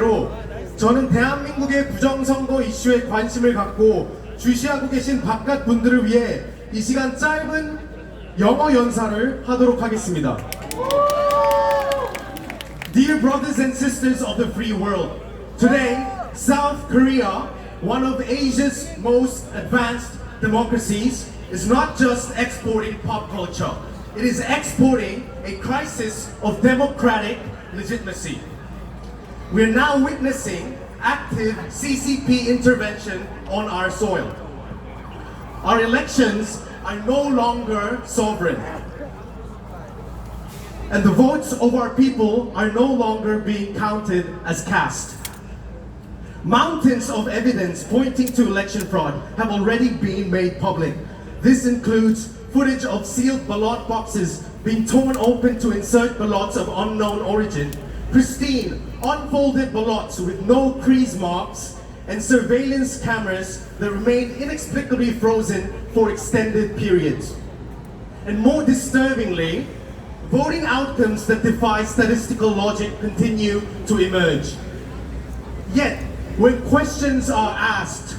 로 저는 대한민국의 부정선거 이슈에 관심을 갖고 주시하고 계신 바깥 분들을 위해 이 시간 짧은 영어 연사를 하도록 하겠습니다. Dear brothers and sisters of the free world, today South Korea, one of Asia's most advanced democracies, is not just exporting pop culture. It is exporting a crisis of democratic legitimacy. We're now witnessing active CCP intervention on our soil. Our elections are no longer sovereign. And the votes of our people are no longer being counted as cast. Mountains of evidence pointing to election fraud have already been made public. This includes footage of sealed ballot boxes being torn open to insert ballots of unknown origin, pristine, unfolded ballots with no crease marks, and surveillance cameras that remain inexplicably frozen for extended periods. And more disturbingly, voting outcomes that defy statistical logic continue to emerge. Yet, when questions are asked,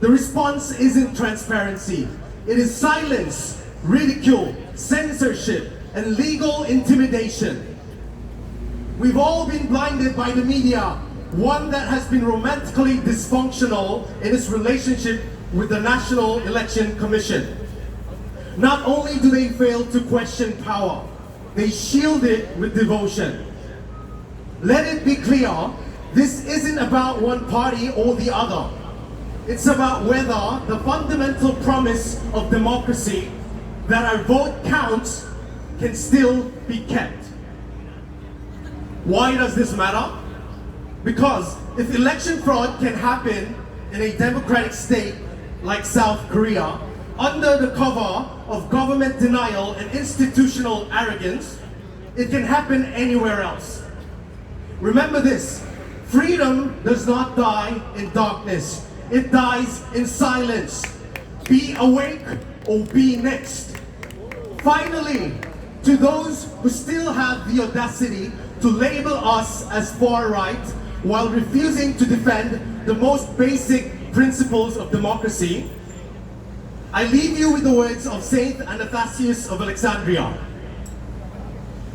the response isn't transparency. It is silence, ridicule, censorship, and legal intimidation. We've all been blinded by the media, one that has been romantically dysfunctional in its relationship with the National Election Commission. Not only do they fail to question power, they shield it with devotion. Let it be clear, this isn't about one party or the other. It's about whether the fundamental promise of democracy that our vote counts can still be kept. Why does this matter? Because if election fraud can happen in a democratic state like South Korea under the cover of government denial and institutional arrogance, it can happen anywhere else. Remember this freedom does not die in darkness, it dies in silence. Be awake or be next. Finally, to those who still have the audacity to label us as far right while refusing to defend the most basic principles of democracy, I leave you with the words of Saint Athanasius of Alexandria.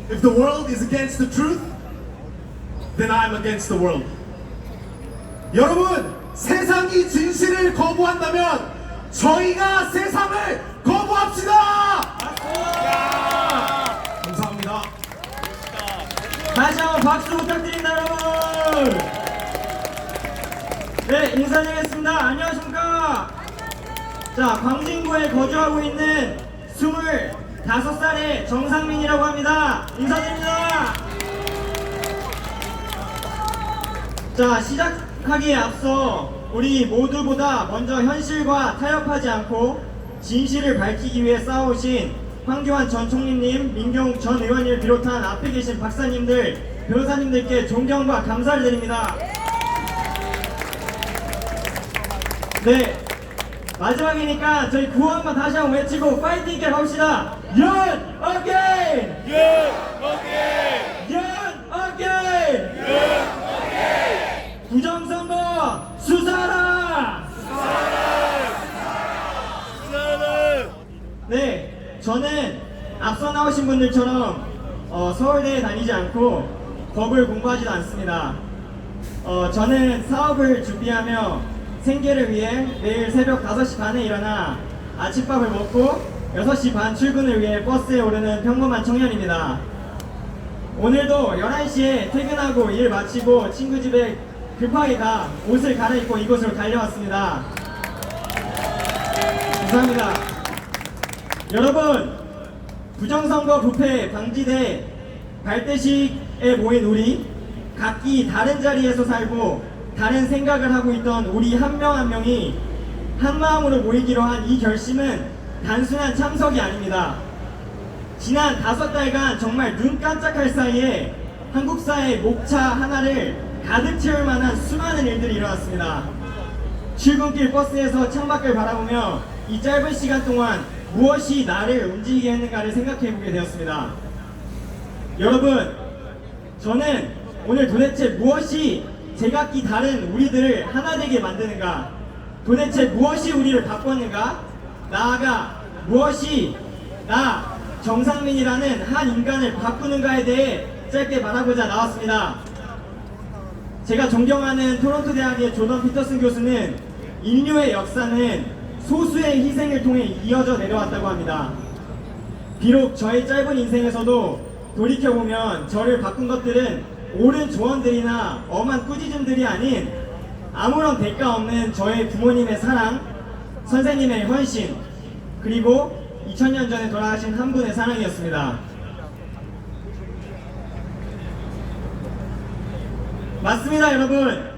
If the world is against the truth, then I'm against the world. 여러분, 세상이 진실을 거부한다면 저희가 세상을 거부합시다! 감사합니다. 다시 한번 박수 부탁드립니다 여러분. 네 인사드리겠습니다. 안녕하십니까? 자 광진구에 거주하고 있는 25살의 정상민이라고 합니다. 인사드립니다. 자 시작하기에 앞서 우리 모두보다 먼저 현실과 타협하지 않고 진실을 밝히기 위해 싸우신 황교안 전 총리님, 민경 전 의원님을 비롯한 앞에 계신 박사님들, 변호사님들께 존경과 감사를 드립니다. 네, 마지막이니까 저희 구호 한번 다시 한번 외치고 파이팅 있게 갑시다. 연 어게인! 연 어게인! 연 어게인! 부정선거 수사라! 네, 저는 앞서 나오신 분들처럼 어, 서울대에 다니지 않고 법을 공부하지도 않습니다. 어, 저는 사업을 준비하며 생계를 위해 매일 새벽 5시 반에 일어나 아침밥을 먹고 6시 반 출근을 위해 버스에 오르는 평범한 청년입니다. 오늘도 11시에 퇴근하고 일 마치고 친구 집에 급하게 가 옷을 갈아입고 이곳으로 달려왔습니다. 감사합니다. 여러분, 부정선거 부패 방지대 발대식에 모인 우리 각기 다른 자리에서 살고 다른 생각을 하고 있던 우리 한 명 한 명이 한 마음으로 모이기로 한 이 결심은 단순한 참석이 아닙니다. 지난 다섯 달간 정말 눈 깜짝할 사이에 한국 사회 목차 하나를 가득 채울 만한 수많은 일들이 일어났습니다. 출근길 버스에서 창밖을 바라보며 이 짧은 시간 동안 무엇이 나를 움직이게 했는가를 생각해 보게 되었습니다. 여러분, 저는 오늘 도대체 무엇이 제각기 다른 우리들을 하나 되게 만드는가? 도대체 무엇이 우리를 바꿨는가? 나아가 무엇이 나 정상민이라는 한 인간을 바꾸는가에 대해 짧게 말하고자 나왔습니다. 제가 존경하는 토론토 대학의 조던 피터슨 교수는 인류의 역사는 소수의 희생을 통해 이어져 내려왔다고 합니다. 비록 저의 짧은 인생에서도 돌이켜보면 저를 바꾼 것들은 옳은 조언들이나 엄한 꾸짖음들이 아닌 아무런 대가 없는 저의 부모님의 사랑, 선생님의 헌신, 그리고 2000년 전에 돌아가신 한 분의 사랑이었습니다. 맞습니다, 여러분.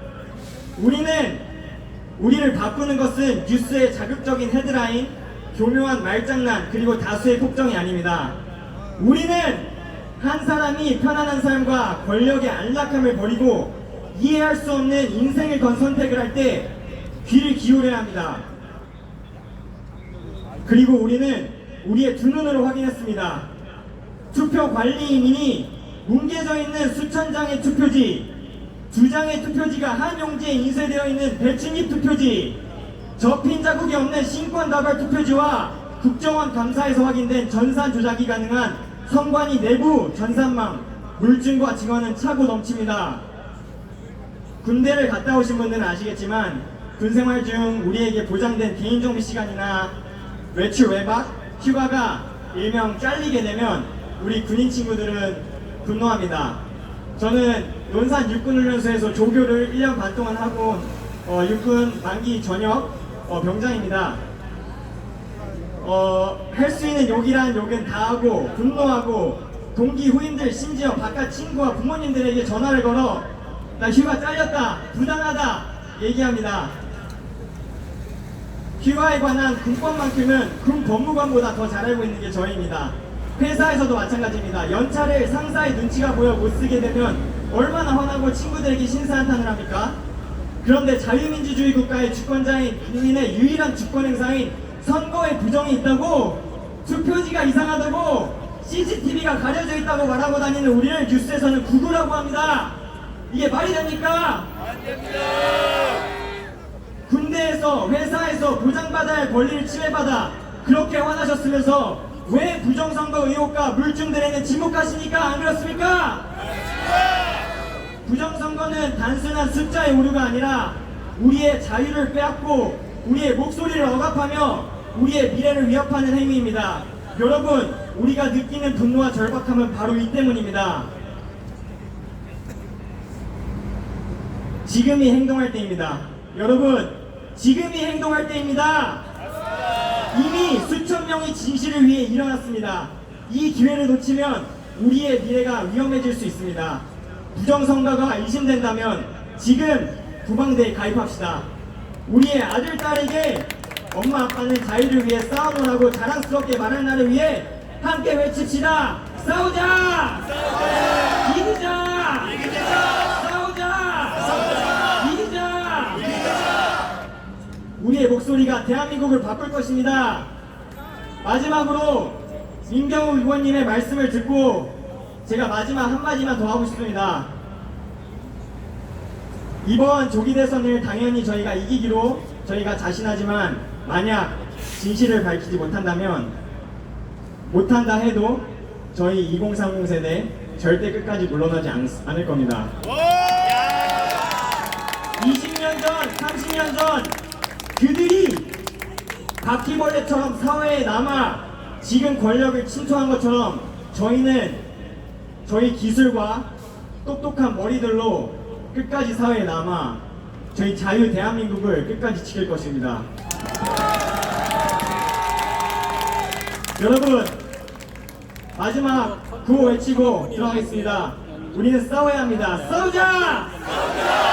우리는 우리를 바꾸는 것은 뉴스의 자극적인 헤드라인, 교묘한 말장난, 그리고 다수의 폭정이 아닙니다. 우리는 한 사람이 편안한 삶과 권력의 안락함을 버리고 이해할 수 없는 인생을 건 선택을 할 때 귀를 기울여야 합니다. 그리고 우리는 우리의 두 눈으로 확인했습니다. 투표 관리인이 뭉개져 있는 수천 장의 투표지, 두 장의 투표지가 한 용지에 인쇄되어 있는 배층입 투표지, 접힌 자국이 없는 신권 다발 투표지와 국정원 감사에서 확인된 전산 조작이 가능한 선관위 내부 전산망, 물증과 증언은 차고 넘칩니다. 군대를 갔다 오신 분들은 아시겠지만 군 생활 중 우리에게 보장된 개인정비 시간이나 외출 외박, 휴가가 일명 잘리게 되면 우리 군인 친구들은 분노합니다. 저는 논산 육군훈련소에서 조교를 1년 반 동안 하고 어, 육군 만기 전역 어, 병장입니다. 어, 할 수 있는 욕이란 욕은 다 하고 분노하고 동기 후임들 심지어 바깥 친구와 부모님들에게 전화를 걸어 나 휴가 잘렸다 부당하다 얘기합니다. 휴가에 관한 군법만큼은 군 법무관보다 더 잘 알고 있는 게 저희입니다. 회사에서도 마찬가지입니다. 연차를 상사의 눈치가 보여 못 쓰게 되면 얼마나 화나고 친구들에게 신세한탄을 합니까? 그런데 자유민주주의 국가의 주권자인 국민의 유일한 주권 행사인 선거에 부정이 있다고 투표지가 이상하다고 CCTV가 가려져 있다고 말하고 다니는 우리를 뉴스에서는 구구라고 합니다. 이게 말이 됩니까? 군대에서 회사에서 보장받아야 할 권리를 침해받아 그렇게 화나셨으면서 왜 부정선거 의혹과 물증들에는 지목하시니까 안 그렇습니까? 부정선거는 단순한 숫자의 오류가 아니라 우리의 자유를 빼앗고 우리의 목소리를 억압하며 우리의 미래를 위협하는 행위입니다. 여러분, 우리가 느끼는 분노와 절박함은 바로 이 때문입니다. 지금이 행동할 때입니다. 여러분, 지금이 행동할 때입니다. 이미 수천 명이 진실을 위해 일어났습니다. 이 기회를 놓치면 우리의 미래가 위험해질 수 있습니다. 부정선거가 의심된다면 지금 구방대에 가입합시다. 우리의 아들, 딸에게 엄마, 아빠는 자유를 위해 싸우노라고 자랑스럽게 말할 날을 위해 함께 외칩시다. 싸우자! 이기자! 싸우자! 이기자! 우리의 목소리가 대한민국을 바꿀 것입니다. 마지막으로 민경우 의원님의 말씀을 듣고 제가 마지막 한마디만 더 하고 싶습니다. 이번 조기 대선을 당연히 저희가 이기기로 저희가 자신하지만 만약 진실을 밝히지 못한다면 못한다 해도 저희 2030 세대 절대 끝까지 물러나지 않, 않을 겁니다. 20년 전, 30년 전 바퀴벌레처럼 사회에 남아 지금 권력을 침투한 것처럼 저희는 저희 기술과 똑똑한 머리들로 끝까지 사회에 남아 저희 자유 대한민국을 끝까지 지킬 것입니다. 여러분 마지막 구호 외치고 들어가겠습니다. 우리는 싸워야 합니다. 싸우자! 이기자!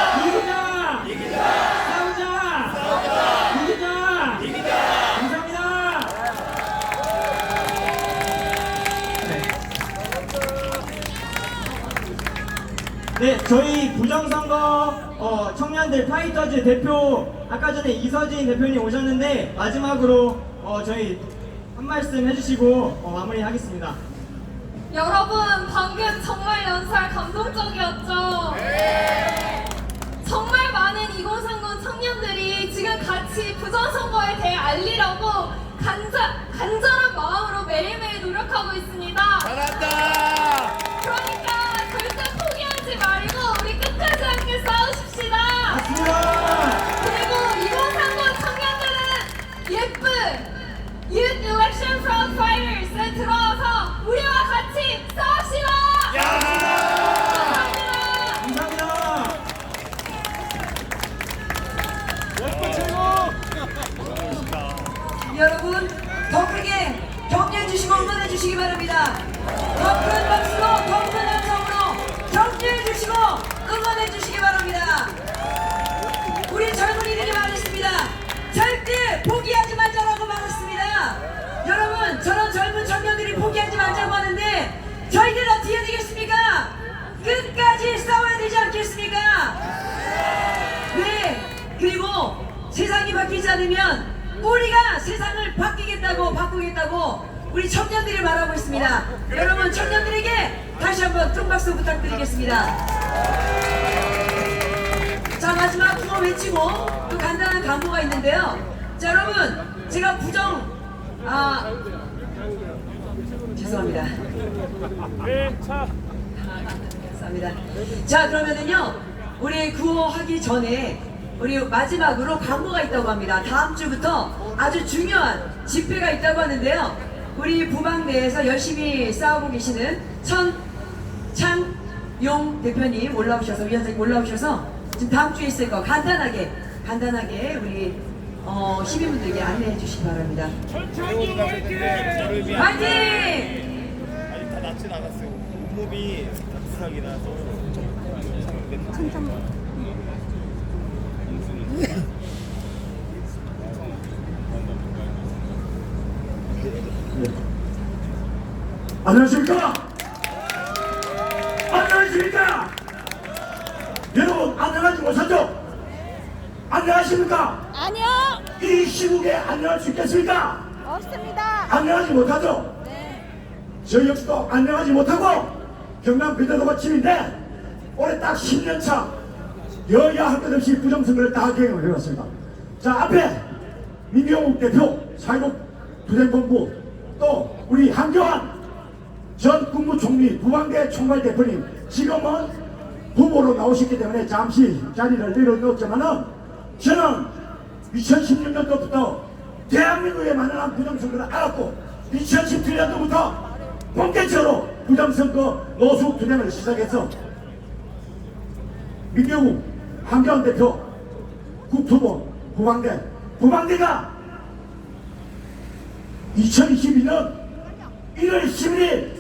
네, 저희 부정선거 어, 청년들 파이터즈 대표 아까 전에 이서진 대표님 오셨는데 마지막으로 어, 저희 한 말씀 해주시고 어, 마무리하겠습니다. 여러분 방금 정말 연설 감동적이었죠? 2030 청년들이 지금 같이 부정선거에 대해 알리려고 간절, 간절한 마음으로 매일매일 노력하고 있습니다. 잘한다! 그러니까 여러분 더 크게 격려해 주시고 응원해 주시기 바랍니다. 더 큰 박수로 더 큰 함성으로 격려해 주시고 응원해 주시기 바랍니다. 우리 젊은이들이 말했습니다. 절대 포기하지 말자라고 말했습니다. 여러분 저런 젊은 청년들이 포기하지 말자고 하는데 저희들 어떻게 해야 되겠습니까? 끝까지 싸워야 되지 않겠습니까? 네, 그리고 세상이 바뀌지 않으면 우리가 세상을 바뀌겠다고 바꾸겠다고 우리 청년들이 말하고 있습니다. 여러분 청년들에게 다시 한번 뚱박수 부탁드리겠습니다. 자 마지막 구호 외치고 또 간단한 광고가 있는데요. 자 여러분 제가 부정 아 죄송합니다. 감사합니다. 자 그러면은요 우리 구호 하기 전에 우리 마지막으로 광고가 있다고 합니다. 다음 주부터 아주 중요한 집회가 있다고 하는데요. 우리 부방대에서 열심히 싸우고 계시는 천창용 대표님 올라오셔서 위원장님 올라오셔서 지금 다음 주에 있을 거 간단하게 간단하게 우리 어, 시민분들에게 안내해 주시기 바랍니다. 저를 위한 파이팅! 아니 다 낫진 않았어요. 온몸이 부상이 나서 안녕하십니까? 안녕하십니까? 여러분 안녕하지 못하죠? 안녕하십니까? 아니요 이 시국에 안녕할 수 있겠습니까? 없습니다 안녕하지 못하죠? 네 저희 역시도 안녕하지 못하고 경남 비대도가 침인데 올해 딱 10년 차 여야 할 것 없이 부정선거를 다 경험을 해봤습니다. 자 앞에 민경욱 대표 사회국 부대본부 또 우리 한교안 전 국무총리 부방대 총괄 대표님 지금은 후보로 나오셨기 때문에 잠시 자리를 내려놓았지만은 저는 2016년도부터 대한민국에 만연한 부정선거를 알았고 2017년도부터 본격적으로 부정선거 노수 투쟁을 시작해서 민경욱 한교안 대표 국토부 부방대 부방대가 2022년 1월 11일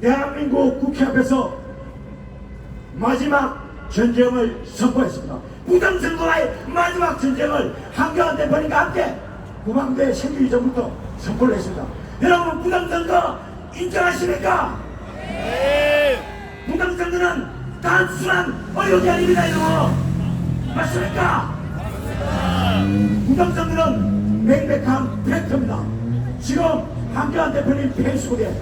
대한민국 국회 앞에서 마지막 전쟁을 선포했습니다. 부정선거와의 마지막 전쟁을 한교안 대표님과 함께 구방대 생기기 전부터 선포를 했습니다. 여러분 부정선거 인정하십니까? 부정선거는 단순한 어려움이 아닙니다 여러분 맞습니까? 부정선거는 명백한 팩트입니다. 지금 한교안 대표님 페이스북에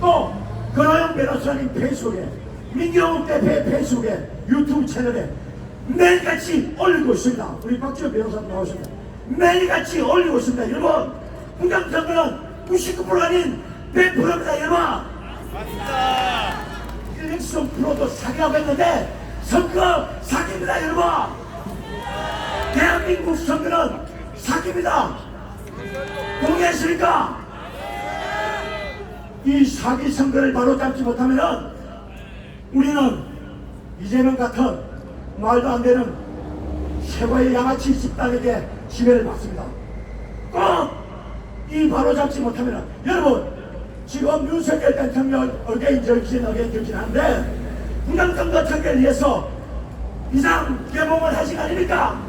또 권호영 변호사님 페이스북에 민경욱 대표의 페이스북에 유튜브 채널에 매일같이 올리고 있습니다. 우리 박지원 변호사님 나오십니다. 매일같이 올리고 있습니다. 여러분 부정선거는 99% 아닌 100%입니다 여러분 맞습니다. 일렉션 프로도 사기라고 했는데 선거 사기입니다 여러분 대한민국 선거는 사기입니다 동의하십니까? 이 사기 선거를 바로잡지 못하면 우리는 이재명 같은 말도 안 되는 세과의 양아치 집단에게 지배를 받습니다 꼭 이 바로잡지 못하면 여러분 지금 윤석열 대통령 어게인 정신 어게인 정신 하는데 부정선거 청결을 위해서 비상 개봉을 하신 거 아닙니까?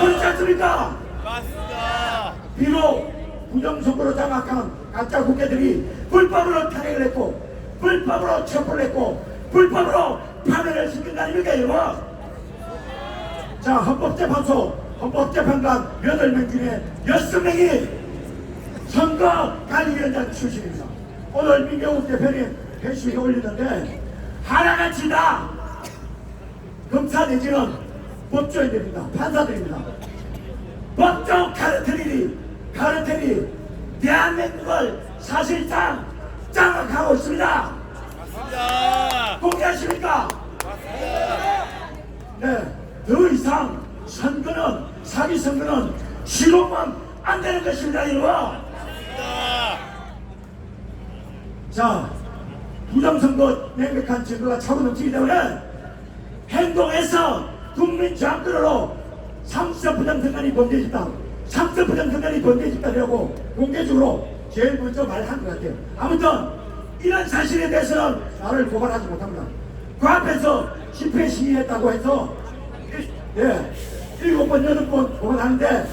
그렇지 않습니까? 맞습니다. 비록 부정선거로 장악한 가짜 국회들이 불법으로 탄핵을 했고 불법으로 체포를 했고 불법으로 파면을 시킨 거 아닙니까 여러분? 자 헌법재판소 헌법재판관 8명 중에 6명이 선거관리위원장 출신입니다 오늘 민경욱 대표님 회식에 올리는데 하나같이 다 검사 내지는 법조인들입니다. 판사들입니다. 법정 카르텔이 카르텔이 대한민국을 사실상 장악하고 있습니다. 공개하십니까? 네, 더 이상 선거는 사기 선거는 실험은 안 되는 것입니다, 여러분. 자, 부정선거 명백한 증거가 차고 넘치기 때문에 행동에서 국민 부정선거이 범죄짓다. 삼성 부정선거이 범죄짓다라고 공개적으로 제일 먼저 말한 것 같아요. 아무튼 이런 사실에 대해서는 나를 고발하지 못합니다. 그 앞에서 집회 시위했다고 해서 일- 예, 일곱 번, 여덟 번 고발하는데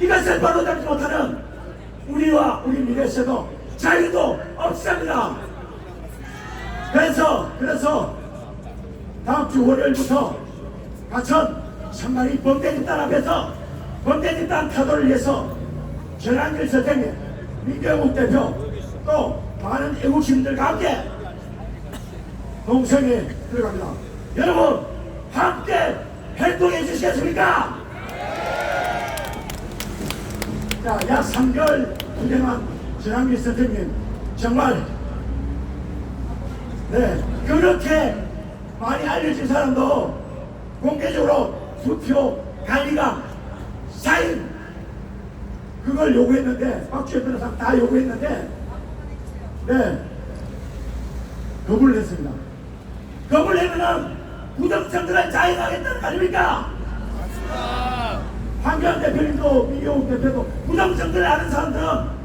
이것을 바로 잡지 못하는 우리와 우리 미래에서도 자유도 없습니다. 그래서 그래서 다음 주 월요일부터 가천 청만이 범죄 집단 앞에서 범죄 집단 타도를 위해서 전한길 선생님, 민경욱 대표 또 많은 애국심들과 함께 농성에 들어갑니다. 여러분 함께 활동해 주시겠습니까? 자, 약 3개월 투쟁한 전한길 선생님 정말 네, 그렇게 많이 알려진 사람도 공개적으로 투표 관리가 사인 그걸 요구했는데 박주혜 변호사 다 요구했는데 네 거부를 했습니다. 거부를 하면은 부정청들을 자행하겠다는 거 아닙니까? 황교안 대표님도 민경욱 대표도 부정청들을 아는 사람들은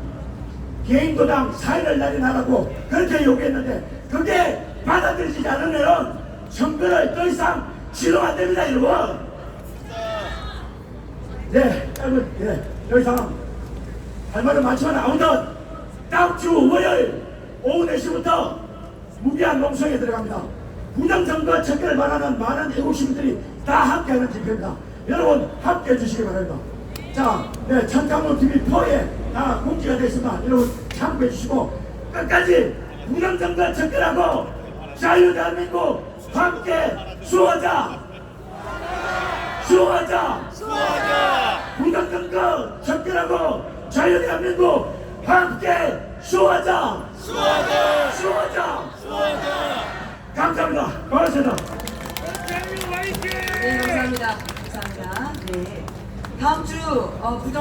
개인 도당 사인을 날인하라고 그렇게 요구했는데 그게 받아들이지 않으면 선거를 더 이상 지금 안 됩니다 여러분. 네 짧은 네, 더 이상 할 말은 많지만 아무튼 다음 주 월요일 오후 4시부터 무기한 농성에 들어갑니다. 부정선거 척결을 말하는 많은 애국 시민들이 다 함께하는 집회입니다. 여러분 함께해 주시기 바랍니다. 자, 네, 천창로 TV 4에 다 공지가 되어 있습니다. 여러분 참고해 주시고 끝까지 무정선거 척결하고 자유 대한민국 함께 수호하자. 수호하자. 수호하자. 무정선거 척결하고 자유 대한민국 함께 수호하자. 수호하자. 수호하자. 수호하자. 감사합니다. 고맙습니다. 네, 감사합니다. 감사합니다. 네. 다음 주 어, 부정